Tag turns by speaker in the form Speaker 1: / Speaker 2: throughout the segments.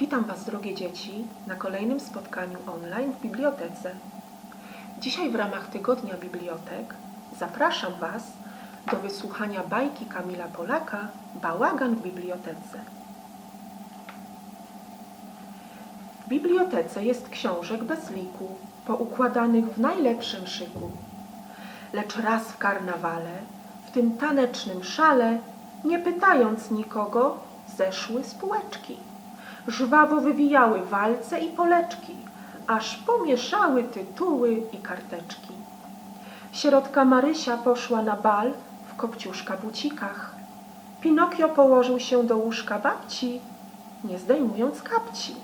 Speaker 1: Witam Was, drogie dzieci, na kolejnym spotkaniu online w bibliotece. Dzisiaj w ramach Tygodnia Bibliotek zapraszam Was do wysłuchania bajki Kamila Polaka Bałagan w bibliotece. W bibliotece jest książek bez liku, poukładanych w najlepszym szyku. Lecz raz w karnawale, w tym tanecznym szale, nie pytając nikogo, zeszły spółeczki. Żwawo wywijały walce i poleczki, aż pomieszały tytuły i karteczki. Sierotka Marysia poszła na bal w kopciuszka bucikach. Pinokio położył się do łóżka babci, nie zdejmując kapci.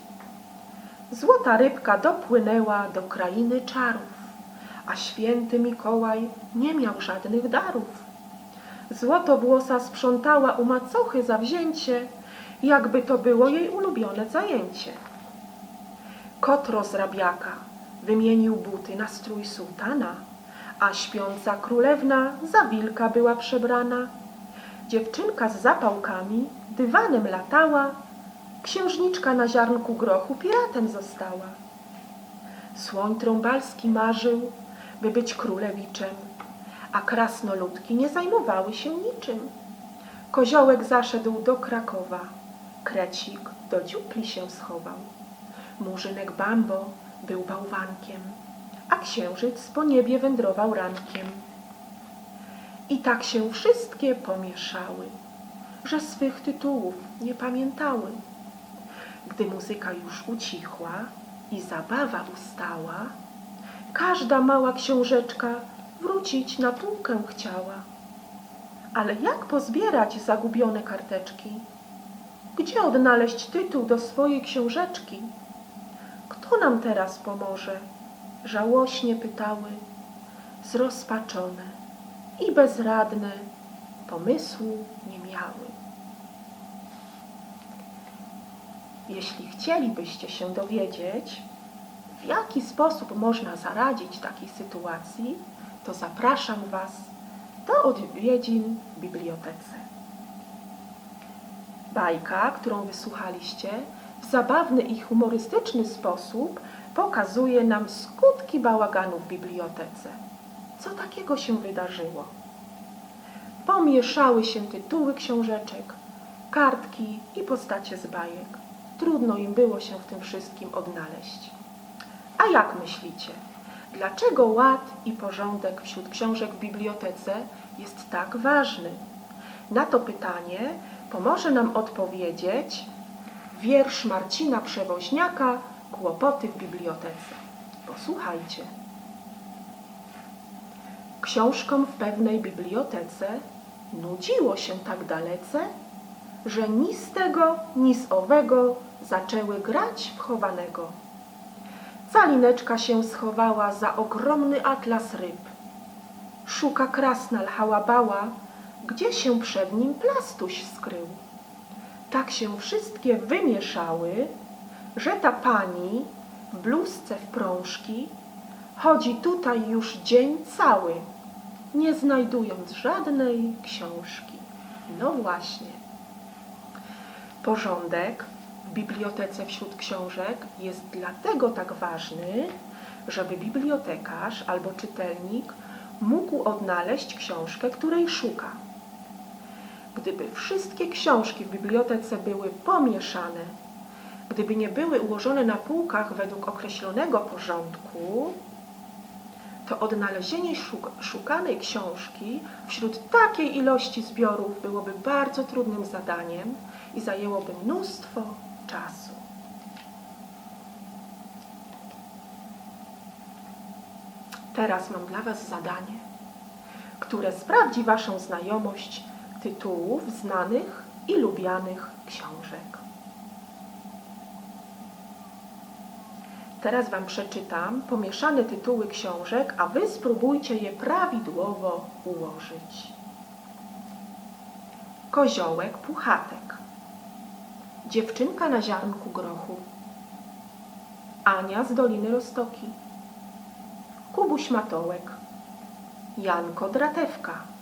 Speaker 1: Złota rybka dopłynęła do krainy czarów, a święty Mikołaj nie miał żadnych darów. Złotowłosa sprzątała u macochy zawzięcie, jakby to było jej ulubione zajęcie. Kot rozrabiaka wymienił buty na strój sułtana, a śpiąca królewna za wilka była przebrana. Dziewczynka z zapałkami dywanem latała, księżniczka na ziarnku grochu piratem została. Słoń trąbalski marzył, by być królewiczem, a krasnoludki nie zajmowały się niczym. Koziołek zaszedł do Krakowa, krecik do dziupli się schował. Murzynek Bambo był bałwankiem, a księżyc po niebie wędrował rankiem. I tak się wszystkie pomieszały, że swych tytułów nie pamiętały. Gdy muzyka już ucichła i zabawa ustała, każda mała książeczka wrócić na półkę chciała. Ale jak pozbierać zagubione karteczki? Gdzie odnaleźć tytuł do swojej książeczki? Kto nam teraz pomoże? Żałośnie pytały, zrozpaczone i bezradne, pomysłu nie miały. Jeśli chcielibyście się dowiedzieć, w jaki sposób można zaradzić takiej sytuacji, to zapraszam Was do odwiedzin w bibliotece. Bajka, którą wysłuchaliście, w zabawny i humorystyczny sposób pokazuje nam skutki bałaganu w bibliotece. Co takiego się wydarzyło? Pomieszały się tytuły książeczek, kartki i postacie z bajek. Trudno im było się w tym wszystkim odnaleźć. A jak myślicie? Dlaczego ład i porządek wśród książek w bibliotece jest tak ważny? Na to pytanie pomoże nam odpowiedzieć wiersz Marcina Przewoźniaka Kłopoty w bibliotece. Posłuchajcie. Książkom w pewnej bibliotece nudziło się tak dalece, że ni z tego, ni z owego zaczęły grać w chowanego. Calineczka się schowała za ogromny atlas ryb. Szuka krasnal hałabała, gdzie się przed nim plastuś skrył. Tak się wszystkie wymieszały, że ta pani w bluzce w prążki chodzi tutaj już dzień cały, nie znajdując żadnej książki. No właśnie. Porządek w bibliotece wśród książek jest dlatego tak ważny, żeby bibliotekarz albo czytelnik mógł odnaleźć książkę, której szuka. Gdyby wszystkie książki w bibliotece były pomieszane, gdyby nie były ułożone na półkach według określonego porządku, to odnalezienie szuk- szukanej książki wśród takiej ilości zbiorów byłoby bardzo trudnym zadaniem i zajęłoby mnóstwo czasu. Teraz mam dla Was zadanie, które sprawdzi Waszą znajomość tytułów znanych i lubianych książek. Teraz Wam przeczytam pomieszane tytuły książek, a Wy spróbujcie je prawidłowo ułożyć. Koziołek Puchatek. Dziewczynka na ziarnku grochu. Ania z Doliny Roztoki. Kubuś Matołek. Janko Dratewka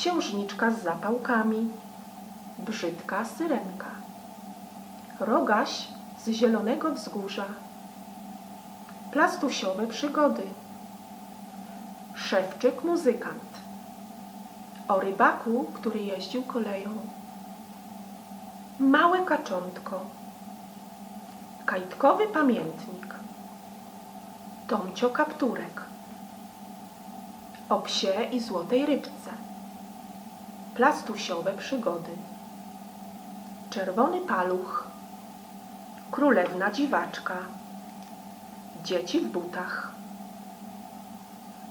Speaker 1: Księżniczka z zapałkami Brzydka Syrenka Rogaś z zielonego wzgórza. Plastusiowe przygody. Szewczyk muzykant. O rybaku, który jeździł koleją. Małe kaczątko. Kajtkowy pamiętnik. Tomcio Kapturek. O psie i złotej rybce. Plastusiowe przygody. Czerwony paluch. Królewna dziwaczka. Dzieci w butach.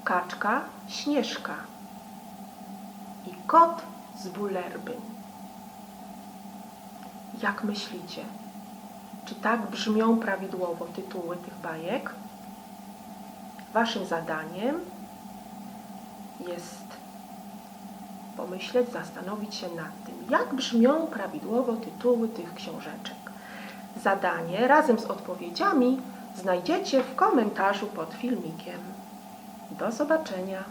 Speaker 1: Kaczka Śnieżka. I kot z bulerby. Jak myślicie? Czy tak brzmią prawidłowo tytuły tych bajek? Waszym zadaniem jest pomyśleć, zastanowić się nad tym, jak brzmią prawidłowo tytuły tych książeczek. Zadanie razem z odpowiedziami znajdziecie w komentarzu pod filmikiem. Do zobaczenia.